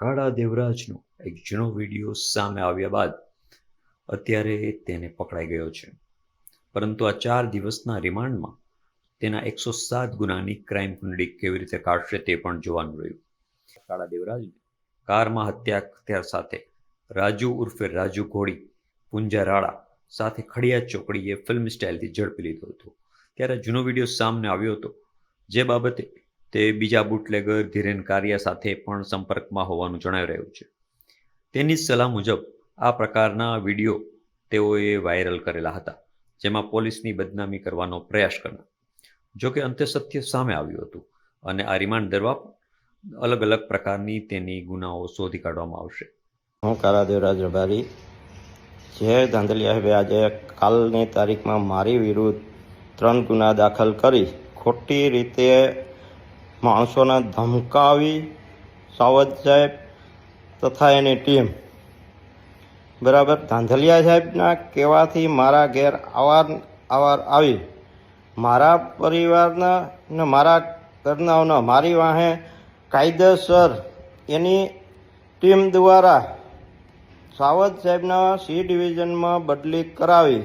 કાળા દેવરાજનો એક જૂનો વીડિયો સામે આવ્યા બાદ અત્યારે તેને પકડાઈ ગયો છે. પરંતુ આ ચાર દિવસના રિમાન્ડમાં તેના એકસો સાત ગુનાની ક્રાઇમ કુંડળી કેવી રીતે કાઢશે તે પણ જોવાનું રહ્યું. કાળા દેવરાજને કારમાં હત્યા હત્યા સાથે રાજુ ઉર્ફે રાજુ ઘોડી, પુંજા રાળા સાથે ખડિયા ચોકડીએ ફિલ્મ સ્ટાઇલથી ઝડપી લીધો હતો. ત્યારે જૂનો વીડિયો સામને આવ્યો હતો. જે બાબતે તે બીજા બુટલેગર ધીરેન કારિયા સાથે પણ સંપર્કમાં હોવાનું જણાવી રહ્યું છે. તેની સલાહ મુજબ આ પ્રકારના વીડિયો તેઓએ વાયરલ કરેલા હતા, જેમાં પોલીસની બદનામી કરવાનો પ્રયાસ કરનાર જોકે અંતે સત્ય સામે આવ્યું હતું અને આ રિમાન્ડ દરવા અલગ અલગ પ્રકારની તેની ગુનાઓ શોધી કાઢવામાં આવશે. હું કારાદેવરાજ રબારી જે ધાંધલિયા સાહેબે આજે કાલની તારીખમાં મારી વિરુદ્ધ ત્રણ ગુના દાખલ કરી ખોટી રીતે માણસોને ધમકાવી સાવદ સાહેબ તથા એની ટીમ. બરાબર, ધાંધલિયા સાહેબના કહેવાથી મારા ઘેર અવાર અવાર આવી. મારા પરિવારના ને મારા ઘરનાઓના, મારી વાહે કાયદેસર એની ટીમ દ્વારા સાવદ સાહેબના સી ડિવિઝનમાં બદલી કરાવી.